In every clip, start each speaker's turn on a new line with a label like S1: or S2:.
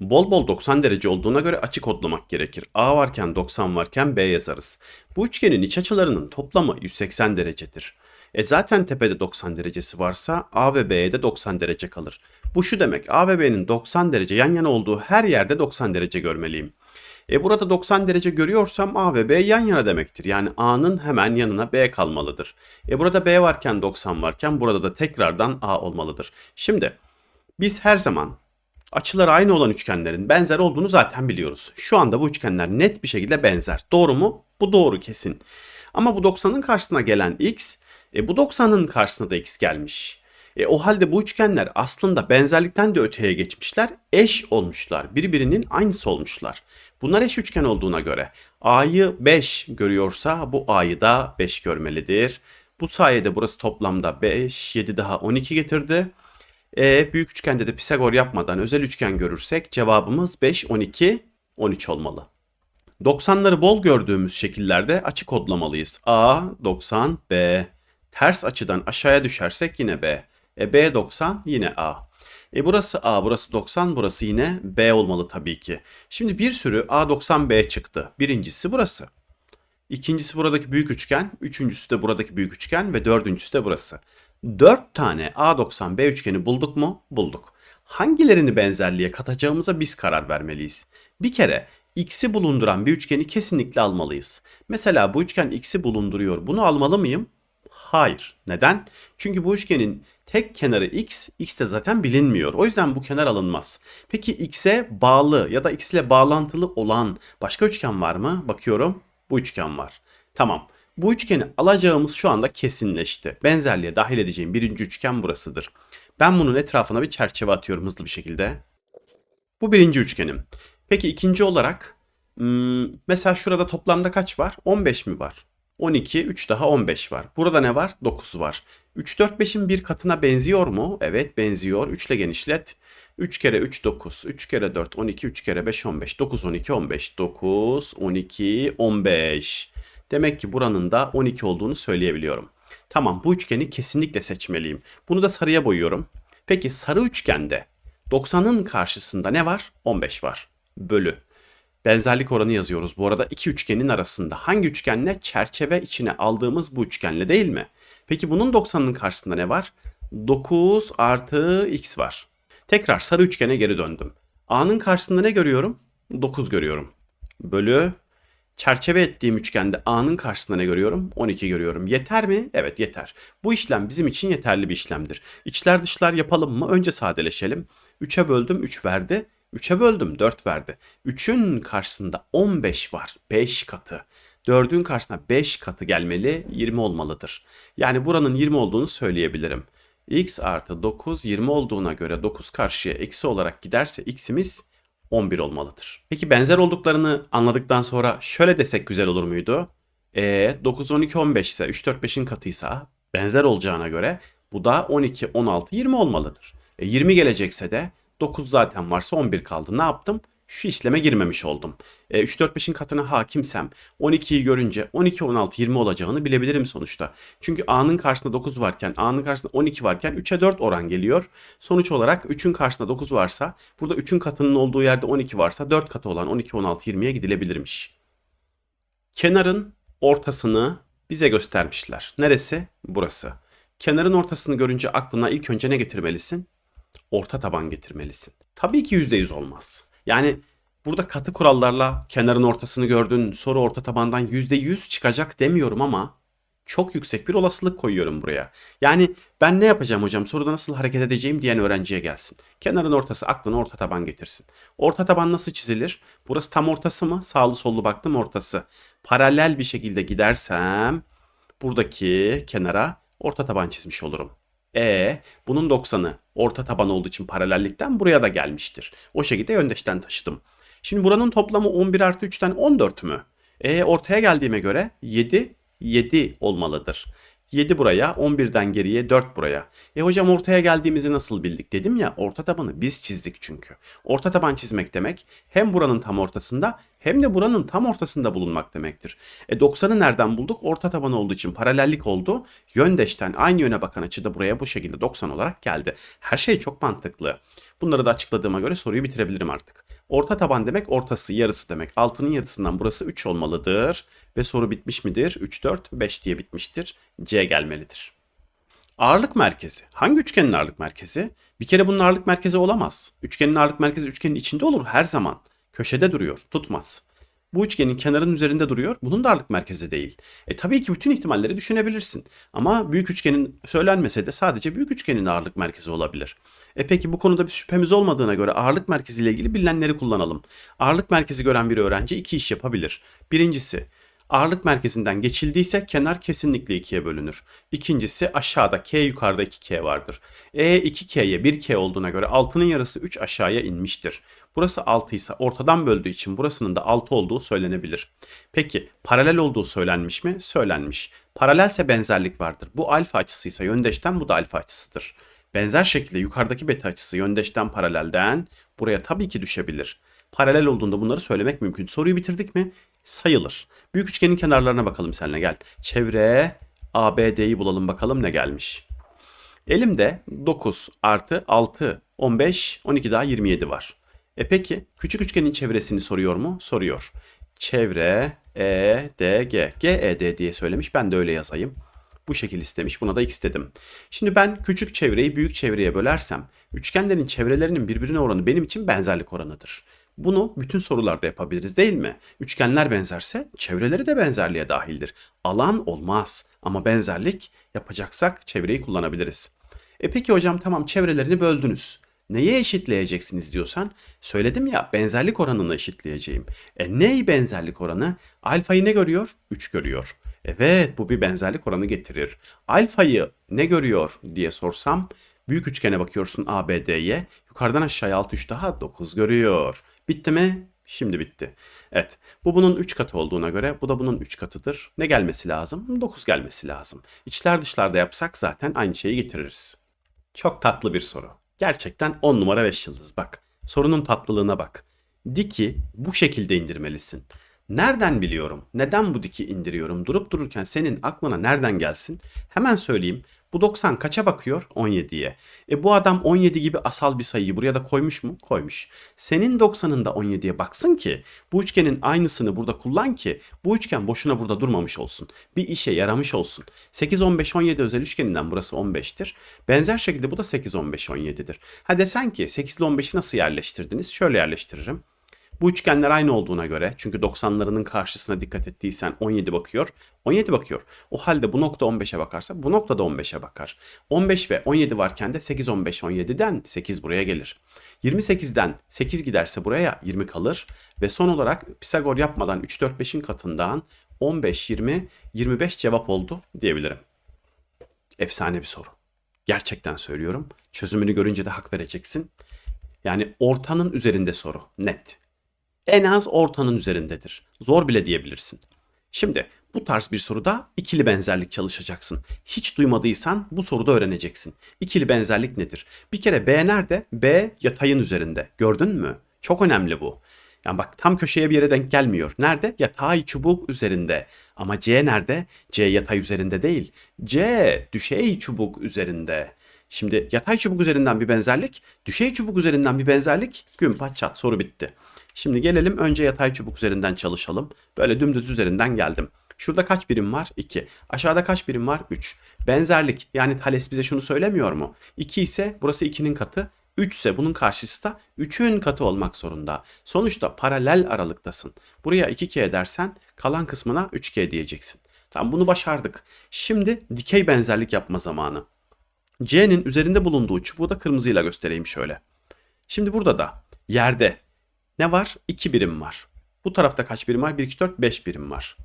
S1: Bol bol 90 derece olduğuna göre açı kodlamak gerekir. A varken 90 varken B yazarız. Bu üçgenin iç açılarının toplamı 180 derecedir. E zaten tepede 90 derecesi varsa A ve B'ye de 90 derece kalır. Bu şu demek A ve B'nin 90 derece yan yana olduğu her yerde 90 derece görmeliyim. E burada 90 derece görüyorsam A ve B yan yana demektir. Yani A'nın hemen yanına B kalmalıdır. E burada B varken 90 varken burada da tekrardan A olmalıdır. Şimdi biz her zaman açıları aynı olan üçgenlerin benzer olduğunu zaten biliyoruz. Şu anda bu üçgenler net bir şekilde benzer. Doğru mu? Bu doğru kesin. Ama bu 90'ın karşısına gelen x, e bu 90'ın karşısına da x gelmiş. E, o halde bu üçgenler aslında benzerlikten de öteye geçmişler, eş olmuşlar. Birbirinin aynısı olmuşlar. Bunlar eş üçgen olduğuna göre A'yı 5 görüyorsa bu A'yı da 5 görmelidir. Bu sayede burası toplamda 5, 7 daha 12 getirdi. E, büyük üçgende de Pisagor yapmadan özel üçgen görürsek cevabımız 5, 12, 13 olmalı. 90'ları bol gördüğümüz şekillerde açı kodlamalıyız. A, 90, B. Ters açıdan aşağıya düşersek yine B. E, B 90 yine A. E burası A, burası 90, burası yine B olmalı tabii ki. Şimdi bir sürü A90B çıktı. Birincisi burası. İkincisi buradaki büyük üçgen, üçüncüsü de buradaki büyük üçgen ve dördüncüsü de burası. Dört tane A90B üçgeni bulduk mu? Bulduk. Hangilerini benzerliğe katacağımıza biz karar vermeliyiz. Bir kere x'i bulunduran bir üçgeni kesinlikle almalıyız. Mesela bu üçgen x'i bulunduruyor. Bunu almalı mıyım? Hayır. Neden? Çünkü bu üçgenin tek kenarı x, x de zaten bilinmiyor. O yüzden bu kenar alınmaz. Peki x'e bağlı ya da x ile bağlantılı olan başka üçgen var mı? Bakıyorum. Bu üçgen var. Tamam. Bu üçgeni alacağımız şu anda kesinleşti. Benzerliğe dahil edeceğim birinci üçgen burasıdır. Ben bunun etrafına bir çerçeve atıyorum hızlı bir şekilde. Bu birinci üçgenim. Peki ikinci olarak hmm, mesela şurada toplamda kaç var? 15 mi var? 12, 3 daha 15 var. Burada ne var? 9 var. 3, 4, 5'in bir katına benziyor mu? Evet benziyor. 3 ile genişlet. 3 kere 3, 9. 3 kere 4, 12. 3 kere 5, 15. 9, 12, 15. 9, 12, 15. Demek ki buranın da 12 olduğunu söyleyebiliyorum. Tamam bu üçgeni kesinlikle seçmeliyim. Bunu da sarıya boyuyorum. Peki sarı üçgende 90'ın karşısında ne var? 15 var. Bölü. Benzerlik oranı yazıyoruz bu arada iki üçgenin arasında. Hangi üçgenle? Çerçeve içine aldığımız bu üçgenle değil mi? Peki bunun 90'ın karşısında ne var? 9 artı x var. Tekrar sarı üçgene geri döndüm. A'nın karşısında ne görüyorum? 9 görüyorum. Bölü çerçeve ettiğim üçgende A'nın karşısında ne görüyorum? 12 görüyorum. Yeter mi? Evet yeter. Bu işlem bizim için yeterli bir işlemdir. İçler dışlar yapalım mı? Önce sadeleşelim. 3'e böldüm 3 verdi. 3'e böldüm 4 verdi. 3'ün karşısında 15 var. 5 katı. 4'ün karşısına 5 katı gelmeli 20 olmalıdır. Yani buranın 20 olduğunu söyleyebilirim. x artı 9 20 olduğuna göre 9 karşıya eksi olarak giderse x'imiz 11 olmalıdır. Peki benzer olduklarını anladıktan sonra şöyle desek güzel olur muydu? E 9, 12, 15 ise 3, 4, 5'in katıysa benzer olacağına göre bu da 12, 16, 20 olmalıdır. E 20 gelecekse de 9 zaten varsa 11 kaldı. Ne yaptım? Şu işleme girmemiş oldum. E, 3, 4, 5'in katına hakimsem 12'yi görünce 12, 16, 20 olacağını bilebilirim sonuçta. Çünkü A'nın karşısında 9 varken A'nın karşısında 12 varken 3'e 4 oran geliyor. Sonuç olarak 3'ün karşısında 9 varsa burada 3'ün katının olduğu yerde 12 varsa 4 katı olan 12, 16, 20'ye gidilebilirmiş. Kenarın ortasını bize göstermişler. Neresi? Burası. Kenarın ortasını görünce aklına ilk önce ne getirmelisin? orta taban getirmelisin. Tabii ki %100 olmaz. Yani burada katı kurallarla kenarın ortasını gördün soru orta tabandan %100 çıkacak demiyorum ama çok yüksek bir olasılık koyuyorum buraya. Yani ben ne yapacağım hocam soruda nasıl hareket edeceğim diyen öğrenciye gelsin. Kenarın ortası aklına orta taban getirsin. Orta taban nasıl çizilir? Burası tam ortası mı? Sağlı sollu baktım ortası. Paralel bir şekilde gidersem buradaki kenara orta taban çizmiş olurum. E bunun 90'ı orta taban olduğu için paralellikten buraya da gelmiştir. O şekilde yöndeşten taşıdım. Şimdi buranın toplamı 11 artı 3'ten 14 mü? E ortaya geldiğime göre 7, 7 olmalıdır. 7 buraya, 11'den geriye 4 buraya. E hocam ortaya geldiğimizi nasıl bildik dedim ya orta tabanı biz çizdik çünkü. Orta taban çizmek demek hem buranın tam ortasında hem de buranın tam ortasında bulunmak demektir. E 90'ı nereden bulduk? Orta taban olduğu için paralellik oldu. Yöndeşten aynı yöne bakan açı da buraya bu şekilde 90 olarak geldi. Her şey çok mantıklı. Bunları da açıkladığıma göre soruyu bitirebilirim artık. Orta taban demek ortası, yarısı demek. Altının yarısından burası 3 olmalıdır. Ve soru bitmiş midir? 3, 4, 5 diye bitmiştir. C gelmelidir. Ağırlık merkezi. Hangi üçgenin ağırlık merkezi? Bir kere bunun ağırlık merkezi olamaz. Üçgenin ağırlık merkezi üçgenin içinde olur her zaman. Köşede duruyor, tutmaz. Bu üçgenin kenarının üzerinde duruyor. Bunun da ağırlık merkezi değil. E tabii ki bütün ihtimalleri düşünebilirsin. Ama büyük üçgenin söylenmese de sadece büyük üçgenin ağırlık merkezi olabilir. E peki bu konuda bir şüphemiz olmadığına göre ağırlık merkezi ile ilgili bilinenleri kullanalım. Ağırlık merkezi gören bir öğrenci iki iş yapabilir. Birincisi ağırlık merkezinden geçildiyse kenar kesinlikle ikiye bölünür. İkincisi aşağıda k yukarıda 2k vardır. E 2k'ye 1k olduğuna göre altının yarısı 3 aşağıya inmiştir. Burası 6 ise ortadan böldüğü için burasının da 6 olduğu söylenebilir. Peki paralel olduğu söylenmiş mi? Söylenmiş. Paralelse benzerlik vardır. Bu alfa açısıysa yöndeşten bu da alfa açısıdır. Benzer şekilde yukarıdaki beta açısı yöndeşten paralelden buraya tabii ki düşebilir. Paralel olduğunda bunları söylemek mümkün. Soruyu bitirdik mi? Sayılır. Büyük üçgenin kenarlarına bakalım seninle gel. Çevre ABD'yi bulalım bakalım ne gelmiş. Elimde 9 artı 6, 15, 12 daha 27 var. E peki küçük üçgenin çevresini soruyor mu? Soruyor. Çevre E, D, G. G, E, D diye söylemiş. Ben de öyle yazayım. Bu şekil istemiş. Buna da x dedim. Şimdi ben küçük çevreyi büyük çevreye bölersem üçgenlerin çevrelerinin birbirine oranı benim için benzerlik oranıdır. Bunu bütün sorularda yapabiliriz değil mi? Üçgenler benzerse çevreleri de benzerliğe dahildir. Alan olmaz ama benzerlik yapacaksak çevreyi kullanabiliriz. E peki hocam tamam çevrelerini böldünüz. Neye eşitleyeceksiniz diyorsan söyledim ya benzerlik oranını eşitleyeceğim. E ney benzerlik oranı? Alfayı ne görüyor? 3 görüyor. Evet bu bir benzerlik oranı getirir. Alfayı ne görüyor diye sorsam büyük üçgene bakıyorsun ABD'ye. Yukarıdan aşağıya 6 3 daha 9 görüyor. Bitti mi? Şimdi bitti. Evet. Bu bunun 3 katı olduğuna göre bu da bunun 3 katıdır. Ne gelmesi lazım? 9 gelmesi lazım. İçler dışlarda yapsak zaten aynı şeyi getiririz. Çok tatlı bir soru. Gerçekten 10 numara 5 yıldız bak. Sorunun tatlılığına bak. Diki bu şekilde indirmelisin. Nereden biliyorum? Neden bu diki indiriyorum? Durup dururken senin aklına nereden gelsin? Hemen söyleyeyim. Bu 90 kaça bakıyor? 17'ye. E bu adam 17 gibi asal bir sayıyı buraya da koymuş mu? Koymuş. Senin 90'ın da 17'ye baksın ki bu üçgenin aynısını burada kullan ki bu üçgen boşuna burada durmamış olsun. Bir işe yaramış olsun. 8, 15, 17 özel üçgeninden burası 15'tir. Benzer şekilde bu da 8, 15, 17'dir. Ha desen ki 8 ile 15'i nasıl yerleştirdiniz? Şöyle yerleştiririm. Bu üçgenler aynı olduğuna göre çünkü 90'larının karşısına dikkat ettiysen 17 bakıyor. 17 bakıyor. O halde bu nokta 15'e bakarsa bu nokta da 15'e bakar. 15 ve 17 varken de 8 15 17'den 8 buraya gelir. 28'den 8 giderse buraya 20 kalır ve son olarak Pisagor yapmadan 3 4 5'in katından 15 20 25 cevap oldu diyebilirim. Efsane bir soru. Gerçekten söylüyorum. Çözümünü görünce de hak vereceksin. Yani ortanın üzerinde soru. Net en az ortanın üzerindedir. Zor bile diyebilirsin. Şimdi bu tarz bir soruda ikili benzerlik çalışacaksın. Hiç duymadıysan bu soruda öğreneceksin. İkili benzerlik nedir? Bir kere B nerede? B yatayın üzerinde. Gördün mü? Çok önemli bu. Yani bak tam köşeye bir yere denk gelmiyor. Nerede? Yatay çubuk üzerinde. Ama C nerede? C yatay üzerinde değil. C düşey çubuk üzerinde. Şimdi yatay çubuk üzerinden bir benzerlik, düşey çubuk üzerinden bir benzerlik, gün pat çat soru bitti. Şimdi gelelim önce yatay çubuk üzerinden çalışalım. Böyle dümdüz üzerinden geldim. Şurada kaç birim var? 2. Aşağıda kaç birim var? 3. Benzerlik yani Thales bize şunu söylemiyor mu? 2 ise burası 2'nin katı. 3 ise bunun karşısı da 3'ün katı olmak zorunda. Sonuçta paralel aralıktasın. Buraya 2K dersen kalan kısmına 3K diyeceksin. Tamam bunu başardık. Şimdi dikey benzerlik yapma zamanı. C'nin üzerinde bulunduğu çubuğu da kırmızıyla göstereyim şöyle. Şimdi burada da yerde ne var? 2 birim var. Bu tarafta kaç birim var? 1, 2, 4, 5 birim var.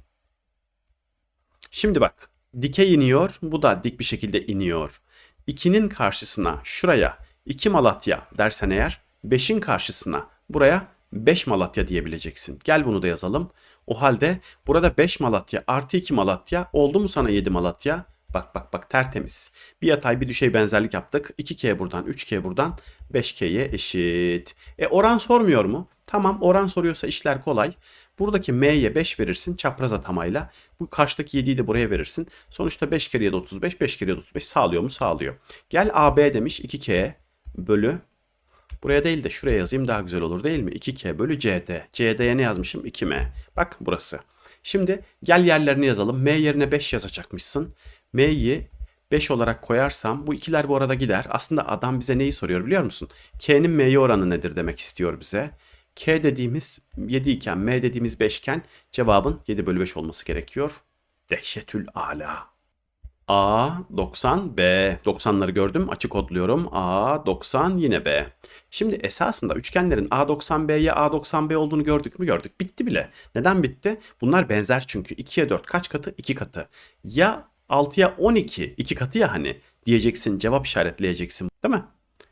S1: Şimdi bak. Dikey iniyor. Bu da dik bir şekilde iniyor. 2'nin karşısına şuraya 2 Malatya dersen eğer 5'in karşısına buraya 5 Malatya diyebileceksin. Gel bunu da yazalım. O halde burada 5 Malatya artı 2 Malatya oldu mu sana 7 Malatya? Bak bak bak tertemiz. Bir yatay bir düşey benzerlik yaptık. 2K buradan 3K buradan 5K'ye eşit. E oran sormuyor mu? Tamam oran soruyorsa işler kolay. Buradaki M'ye 5 verirsin çapraz atamayla. Bu karşıdaki 7'yi de buraya verirsin. Sonuçta 5 kere 7 35, 5 kere 7 35 sağlıyor mu? Sağlıyor. Gel AB demiş 2K bölü Buraya değil de şuraya yazayım daha güzel olur değil mi? 2K bölü CD. CD'ye ne yazmışım? 2M. Bak burası. Şimdi gel yerlerini yazalım. M yerine 5 yazacakmışsın. M'yi 5 olarak koyarsam bu ikiler bu arada gider. Aslında adam bize neyi soruyor biliyor musun? K'nin M'ye oranı nedir demek istiyor bize. K dediğimiz 7 iken M dediğimiz 5 iken cevabın 7 bölü 5 olması gerekiyor. Dehşetül ala. A 90 B 90'ları gördüm açık kodluyorum A 90 yine B. Şimdi esasında üçgenlerin A 90 B'ye A 90 B olduğunu gördük mü gördük. Bitti bile. Neden bitti? Bunlar benzer çünkü 2'ye 4 kaç katı? 2 katı. Ya 6'ya 12 2 katı ya hani diyeceksin cevap işaretleyeceksin değil mi?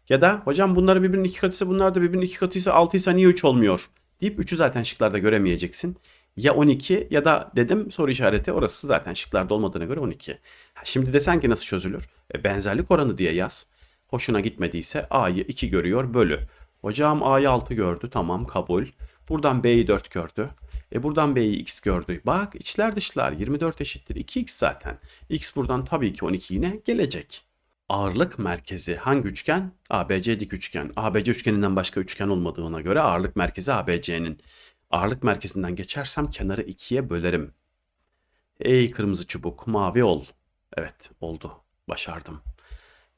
S1: Ya da hocam bunları birbirinin iki katıysa bunlar da birbirinin iki katıysa 6 ise niye 3 olmuyor? Deyip 3'ü zaten şıklarda göremeyeceksin. Ya 12 ya da dedim soru işareti orası zaten şıklarda olmadığına göre 12. Ha, şimdi desen ki nasıl çözülür? E, benzerlik oranı diye yaz. Hoşuna gitmediyse A'yı 2 görüyor bölü. Hocam A'yı 6 gördü tamam kabul. Buradan B'yi 4 gördü. E buradan B'yi X gördü. Bak içler dışlar 24 eşittir 2X zaten. X buradan tabii ki 12 yine gelecek. Ağırlık merkezi hangi üçgen? ABC dik üçgen. ABC üçgeninden başka üçgen olmadığına göre ağırlık merkezi ABC'nin. Ağırlık merkezinden geçersem kenarı ikiye bölerim. Ey kırmızı çubuk mavi ol. Evet oldu. Başardım.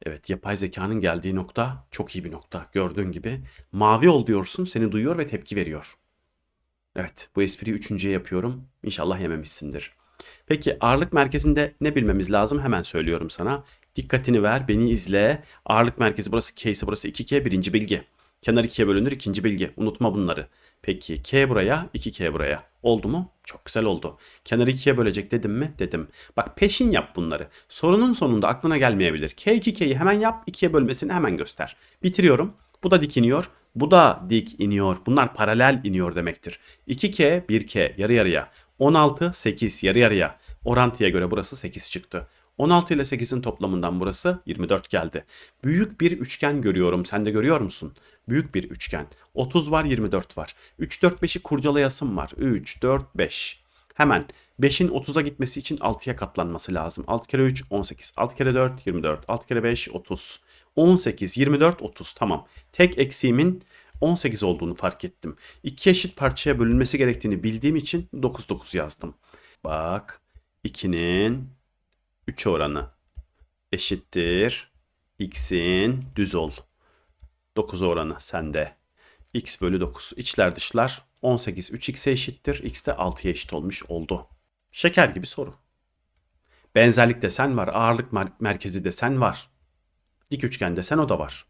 S1: Evet yapay zekanın geldiği nokta çok iyi bir nokta. Gördüğün gibi mavi ol diyorsun seni duyuyor ve tepki veriyor. Evet bu espriyi üçüncüye yapıyorum. İnşallah yememişsindir. Peki ağırlık merkezinde ne bilmemiz lazım? Hemen söylüyorum sana. Dikkatini ver, beni izle. Ağırlık merkezi burası K ise burası 2K birinci bilgi. Kenar 2'ye bölünür ikinci bilgi. Unutma bunları. Peki K buraya 2K buraya. Oldu mu? Çok güzel oldu. Kenarı 2'ye bölecek dedim mi? Dedim. Bak peşin yap bunları. Sorunun sonunda aklına gelmeyebilir. K 2K'yi hemen yap 2'ye bölmesini hemen göster. Bitiriyorum. Bu da dik iniyor. Bu da dik iniyor. Bunlar paralel iniyor demektir. 2K 1K yarı yarıya. 16 8 yarı yarıya. Orantıya göre burası 8 çıktı. 16 ile 8'in toplamından burası 24 geldi. Büyük bir üçgen görüyorum. Sen de görüyor musun? Büyük bir üçgen. 30 var 24 var. 3 4 5'i kurcalayasım var. 3 4 5. Hemen 5'in 30'a gitmesi için 6'ya katlanması lazım. 6 kere 3 18. 6 kere 4 24. 6 kere 5 30. 18 24 30 tamam. Tek eksiğimin 18 olduğunu fark ettim. İki eşit parçaya bölünmesi gerektiğini bildiğim için 9 9 yazdım. Bak 2'nin 3 oranı eşittir x'in düz ol. 9 oranı sende. x bölü 9. İçler dışlar 18 3x'e eşittir. x de 6'ya eşit olmuş oldu. Şeker gibi soru. Benzerlik desen var. Ağırlık merkezi desen var. Dik üçgen desen o da var.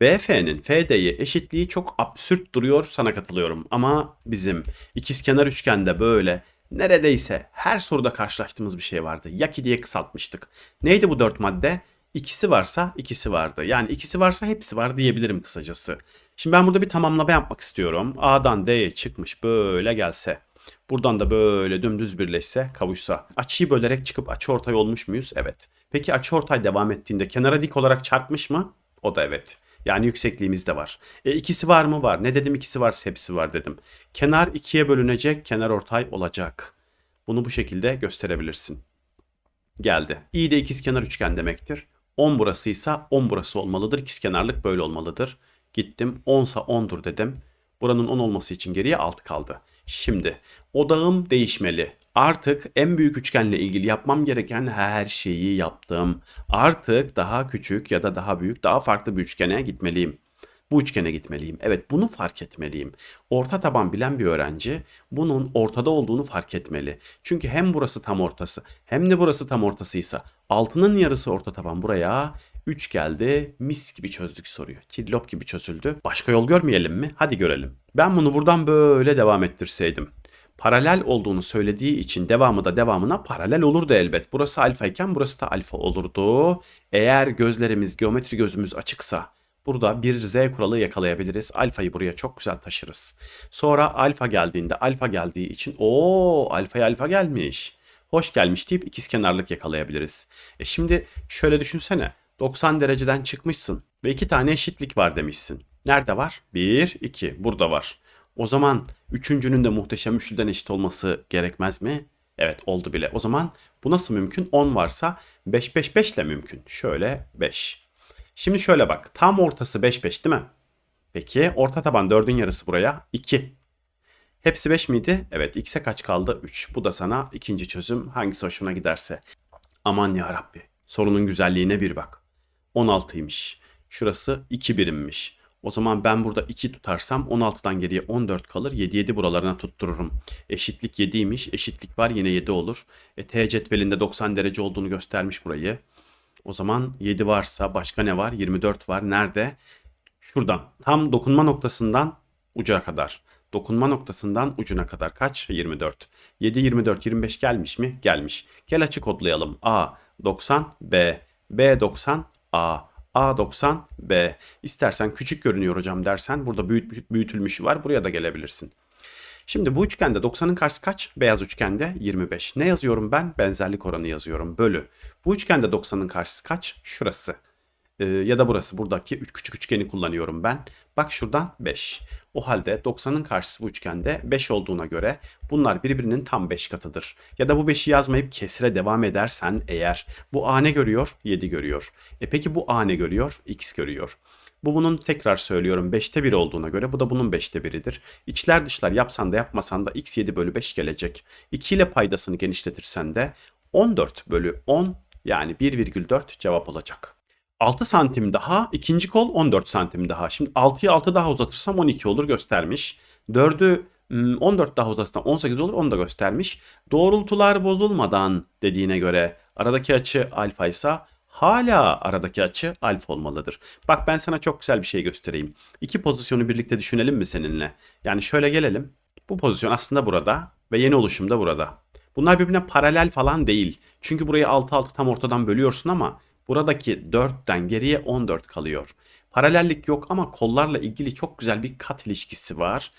S1: BF'nin FD'ye eşitliği çok absürt duruyor sana katılıyorum. Ama bizim ikizkenar üçgende böyle neredeyse her soruda karşılaştığımız bir şey vardı. Yaki diye kısaltmıştık. Neydi bu dört madde? İkisi varsa ikisi vardı. Yani ikisi varsa hepsi var diyebilirim kısacası. Şimdi ben burada bir tamamlama yapmak istiyorum. A'dan D'ye çıkmış böyle gelse. Buradan da böyle dümdüz birleşse, kavuşsa. Açıyı bölerek çıkıp açı ortay olmuş muyuz? Evet. Peki açı ortay devam ettiğinde kenara dik olarak çarpmış mı? O da evet. Yani yüksekliğimiz de var. E ikisi var mı? Var. Ne dedim ikisi varsa hepsi var dedim. Kenar ikiye bölünecek, kenar ortay olacak. Bunu bu şekilde gösterebilirsin. Geldi. İyi de ikizkenar üçgen demektir. 10 burasıysa 10 burası olmalıdır. İkizkenarlık böyle olmalıdır. Gittim 10 sa 10'dur dedim. Buranın 10 olması için geriye 6 kaldı. Şimdi odağım değişmeli. Artık en büyük üçgenle ilgili yapmam gereken her şeyi yaptım. Artık daha küçük ya da daha büyük, daha farklı bir üçgene gitmeliyim. Bu üçgene gitmeliyim. Evet bunu fark etmeliyim. Orta taban bilen bir öğrenci bunun ortada olduğunu fark etmeli. Çünkü hem burası tam ortası hem de burası tam ortasıysa altının yarısı orta taban buraya 3 geldi. Mis gibi çözdük soruyu. Cillop gibi çözüldü. Başka yol görmeyelim mi? Hadi görelim. Ben bunu buradan böyle devam ettirseydim paralel olduğunu söylediği için devamı da devamına paralel olurdu elbet. Burası alfa iken burası da alfa olurdu. Eğer gözlerimiz, geometri gözümüz açıksa burada bir z kuralı yakalayabiliriz. Alfayı buraya çok güzel taşırız. Sonra alfa geldiğinde alfa geldiği için o alfaya alfa gelmiş. Hoş gelmiş deyip ikizkenarlık yakalayabiliriz. E şimdi şöyle düşünsene. 90 dereceden çıkmışsın ve iki tane eşitlik var demişsin. Nerede var? 1, 2. Burada var. O zaman üçüncünün de muhteşem üçlüden eşit olması gerekmez mi? Evet oldu bile. O zaman bu nasıl mümkün? 10 varsa 5 5 5 ile mümkün. Şöyle 5. Şimdi şöyle bak. Tam ortası 5 5 değil mi? Peki orta taban 4'ün yarısı buraya 2. Hepsi 5 miydi? Evet x'e kaç kaldı? 3. Bu da sana ikinci çözüm. Hangisi hoşuna giderse. Aman ya Rabbi. Sorunun güzelliğine bir bak. 16'ymış. Şurası 2 birimmiş. O zaman ben burada 2 tutarsam 16'dan geriye 14 kalır. 7 7 buralarına tuttururum. Eşitlik 7'ymiş. Eşitlik var yine 7 olur. E, T cetvelinde 90 derece olduğunu göstermiş burayı. O zaman 7 varsa başka ne var? 24 var. Nerede? Şuradan. Tam dokunma noktasından uca kadar. Dokunma noktasından ucuna kadar kaç? 24. 7, 24, 25 gelmiş mi? Gelmiş. Gel açık kodlayalım. A 90, B. B 90, A. A 90, B. İstersen küçük görünüyor hocam dersen burada büyüt, büyütülmüşü var. Buraya da gelebilirsin. Şimdi bu üçgende 90'ın karşısı kaç? Beyaz üçgende 25. Ne yazıyorum ben? Benzerlik oranı yazıyorum. Bölü. Bu üçgende 90'ın karşısı kaç? Şurası. Ee, ya da burası. Buradaki üç küçük üçgeni kullanıyorum ben. Bak şuradan 5. O halde 90'ın karşısı bu üçgende 5 olduğuna göre bunlar birbirinin tam 5 katıdır. Ya da bu 5'i yazmayıp kesire devam edersen eğer bu A ne görüyor? 7 görüyor. E peki bu A ne görüyor? X görüyor. Bu bunun tekrar söylüyorum 5'te 1 olduğuna göre bu da bunun 5'te 1'idir. İçler dışlar yapsan da yapmasan da x 7 bölü 5 gelecek. 2 ile paydasını genişletirsen de 14 bölü 10 yani 1,4 cevap olacak. 6 santim daha ikinci kol 14 santim daha. Şimdi 6'yı 6 daha uzatırsam 12 olur göstermiş. 4'ü 14 daha uzatırsam 18 olur onu da göstermiş. Doğrultular bozulmadan dediğine göre aradaki açı alfa ise hala aradaki açı alfa olmalıdır. Bak ben sana çok güzel bir şey göstereyim. İki pozisyonu birlikte düşünelim mi seninle? Yani şöyle gelelim. Bu pozisyon aslında burada ve yeni oluşum da burada. Bunlar birbirine paralel falan değil. Çünkü burayı 6 6 tam ortadan bölüyorsun ama buradaki 4'ten geriye 14 kalıyor. Paralellik yok ama kollarla ilgili çok güzel bir kat ilişkisi var.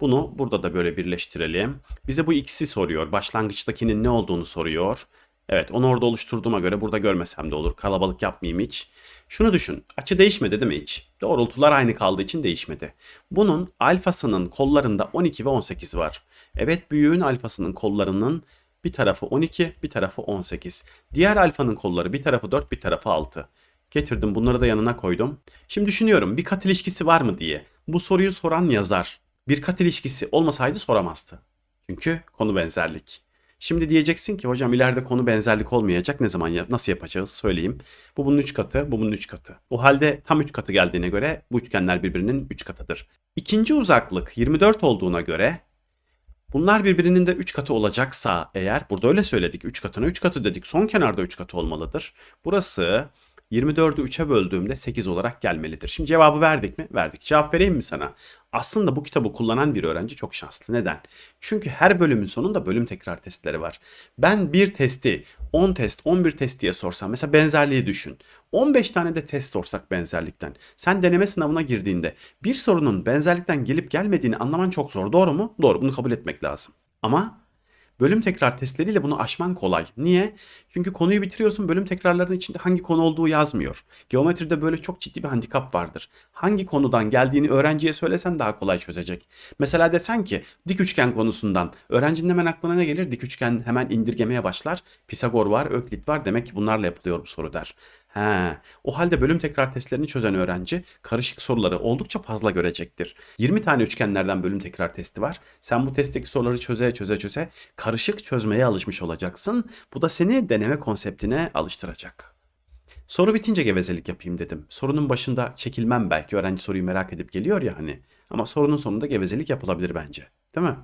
S1: Bunu burada da böyle birleştirelim. Bize bu x'i soruyor. Başlangıçtakinin ne olduğunu soruyor. Evet onu orada oluşturduğuma göre burada görmesem de olur. Kalabalık yapmayayım hiç. Şunu düşün. Açı değişmedi değil mi hiç? Doğrultular aynı kaldığı için değişmedi. Bunun alfasının kollarında 12 ve 18 var. Evet büyüğün alfasının kollarının bir tarafı 12, bir tarafı 18. Diğer alfanın kolları bir tarafı 4, bir tarafı 6. Getirdim bunları da yanına koydum. Şimdi düşünüyorum bir kat ilişkisi var mı diye. Bu soruyu soran yazar bir kat ilişkisi olmasaydı soramazdı. Çünkü konu benzerlik. Şimdi diyeceksin ki hocam ileride konu benzerlik olmayacak. Ne zaman ya nasıl yapacağız söyleyeyim. Bu bunun 3 katı, bu bunun 3 katı. O halde tam 3 katı geldiğine göre bu üçgenler birbirinin 3 katıdır. İkinci uzaklık 24 olduğuna göre bunlar birbirinin de 3 katı olacaksa eğer burada öyle söyledik 3 katına 3 katı dedik. Son kenarda 3 katı olmalıdır. Burası 24'ü 3'e böldüğümde 8 olarak gelmelidir. Şimdi cevabı verdik mi? Verdik. Cevap vereyim mi sana? Aslında bu kitabı kullanan bir öğrenci çok şanslı. Neden? Çünkü her bölümün sonunda bölüm tekrar testleri var. Ben bir testi 10 test, 11 test diye sorsam mesela benzerliği düşün. 15 tane de test sorsak benzerlikten. Sen deneme sınavına girdiğinde bir sorunun benzerlikten gelip gelmediğini anlaman çok zor. Doğru mu? Doğru. Bunu kabul etmek lazım. Ama Bölüm tekrar testleriyle bunu aşman kolay. Niye? Çünkü konuyu bitiriyorsun bölüm tekrarlarının içinde hangi konu olduğu yazmıyor. Geometride böyle çok ciddi bir handikap vardır. Hangi konudan geldiğini öğrenciye söylesen daha kolay çözecek. Mesela desen ki dik üçgen konusundan öğrencinin hemen aklına ne gelir? Dik üçgen hemen indirgemeye başlar. Pisagor var, Öklit var demek ki bunlarla yapılıyor bu soru der. He, o halde bölüm tekrar testlerini çözen öğrenci karışık soruları oldukça fazla görecektir. 20 tane üçgenlerden bölüm tekrar testi var. Sen bu testteki soruları çöze çöze çöze karışık çözmeye alışmış olacaksın. Bu da seni deneme konseptine alıştıracak. Soru bitince gevezelik yapayım dedim. Sorunun başında çekilmem belki öğrenci soruyu merak edip geliyor ya hani. Ama sorunun sonunda gevezelik yapılabilir bence. Değil mi?